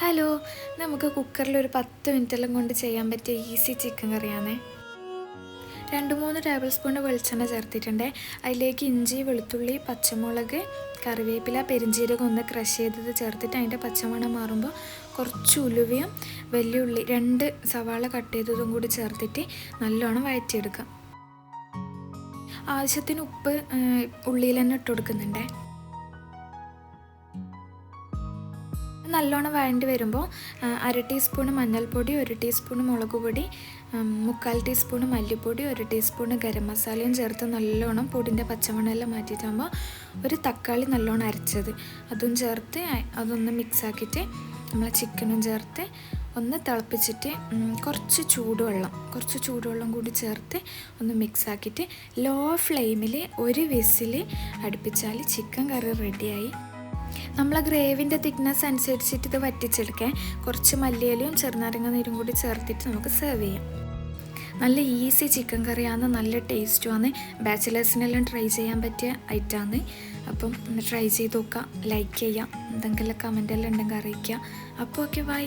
Hello നമുക്ക് കുക്കറിൽ ഒരു പത്ത് മിനിറ്റെല്ലാം കൊണ്ട് ചെയ്യാൻ പറ്റിയ ഈസി ചിക്കൻ കറിയാണേ. രണ്ട് മൂന്ന് ടേബിൾ സ്പൂൺ വെളിച്ചെണ്ണ ചേർത്തിട്ടുണ്ട്. അതിലേക്ക് ഇഞ്ചി വെളുത്തുള്ളി പച്ചമുളക് കറിവേപ്പില പെരിഞ്ചീരകം ഒന്ന് ക്രഷ് ചെയ്തത് ചേർത്തിട്ട് അതിന്റെ പച്ചമണം മാറുമ്പോൾ കുറച്ച് ഉലുവയും വലിയുള്ളി രണ്ട് സവാള കട്ട് ചെയ്തതും കൂടി ചേർത്തിട്ട് നല്ലോണം വഴറ്റിയെടുക്കാം ആവശ്യത്തിന് ഉപ്പ് ഉള്ളിയിൽ തന്നെ ഇട്ട് കൊടുക്കുന്നുണ്ടേ. നല്ലോണം വഴണ്ടി വരുമ്പോൾ അര ടീസ്പൂൺ മഞ്ഞൾപ്പൊടി ഒരു ടീസ്പൂൺ മുളക് പൊടി മുക്കാൽ ടീസ്പൂൺ മല്ലിപ്പൊടി ഒരു ടീസ്പൂൺ ഗരം മസാലയും ചേർത്ത് നല്ലോണം പൊടിന്റെ പച്ചമണെല്ലാം മാറ്റിയിട്ടാകുമ്പോൾ ഒരു തക്കാളി നല്ലോണം അരച്ചത്. അതും ചേർത്ത് അതൊന്ന് മിക്സാക്കിയിട്ട് നമ്മൾ ചിക്കനും ചേർത്ത് ഒന്ന് തിളപ്പിച്ചിട്ട് കുറച്ച് ചൂടുവെള്ളം കുറച്ച് ചൂടുവെള്ളം കൂടി ചേർത്ത് ഒന്ന് മിക്സാക്കിയിട്ട് ലോ ഫ്ലെയിമിൽ ഒരു വിസിൽ അടുപ്പിച്ചാൽ ചിക്കൻ കറി റെഡിയായി. നമ്മൾ ഗ്രേവിന്റെ തിക്നെസ് അനുസരിച്ചിട്ട് ഇത് വറ്റിച്ചെടുക്കാൻ കുറച്ച് മല്ലിയിലയും ചെറുനാരങ്ങ നീരും കൂടി ചേർത്തിട്ട് നമുക്ക് സെർവ് ചെയ്യാം. നല്ല ഈസി ചിക്കൻ കറിയാണ് നല്ല ടേസ്റ്റുമാണ് ബാച്ചിലേഴ്സിനെല്ലാം ട്രൈ ചെയ്യാൻ പറ്റിയ ഐറ്റമാണ് അപ്പം ഒന്ന് ട്രൈ ചെയ്ത് നോക്കാം. ലൈക്ക് ചെയ്യാം. എന്തെങ്കിലും കമന്റ് എല്ലാം ഉണ്ടെങ്കിൽ അറിയിക്കുക അപ്പോൾ ഓക്കെ ബൈ